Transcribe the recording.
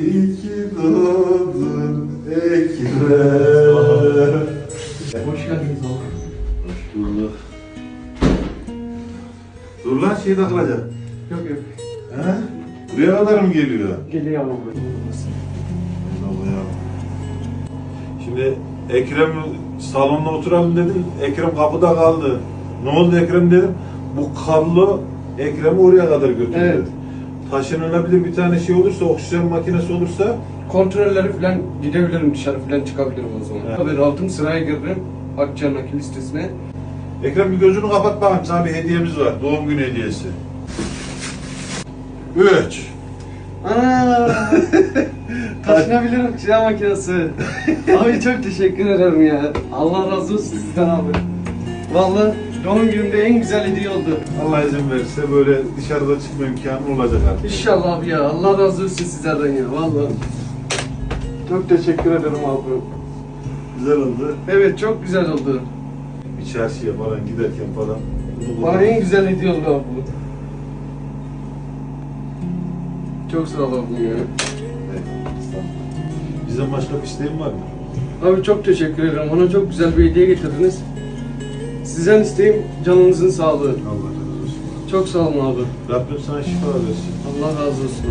İyi ki doğdun Ekrem. Hoş geldiniz abi. Hoş bulduk. Dur lan şey takılacak. Yok yok. He? Buraya kadar mı geliyor? Geliyor abi. Şimdi Ekrem salonda oturalım dedim. Ekrem kapıda kaldı. Ne oldu Ekrem dedim. Bu kablo Ekrem'i oraya kadar götürdü. Evet. Taşınılabilir bir tane şey olursa, oksijen makinesi olursa Kontrolleri falan gidebilirim dışarı falan çıkabilirim o zaman. Evet. Tabii altın sıraya girdim. Akçe nakil listesine. Ekrem bir gözünü kapat bakayım. Sana bir hediyemiz var. Doğum günü hediyesi. Üç. Ana! Taşınabilirim çiğ makinesi. abi çok teşekkür ederim ya. Allah razı olsun sizden abi. Vallahi doğum günümde en güzel hediye oldu. Allah izin verirse böyle dışarıda çıkma imkanı olacak artık. İnşallah abi ya. Allah razı olsun sizlerden ya. Vallahi. Çok teşekkür ederim abi. Güzel oldu. Evet çok güzel oldu. Bir çarşıya falan giderken falan. bunu Bana en güzel hediye oldu abi bu. Çok sağ ol abi ya. Evet. Bizden başka bir isteğin var mı? Abi çok teşekkür ederim. Bana çok güzel bir hediye getirdiniz. Sizden isteğim canınızın sağlığı. Allah razı olsun. Çok sağ olun abi. Rabbim sana şifa versin. Allah razı olsun.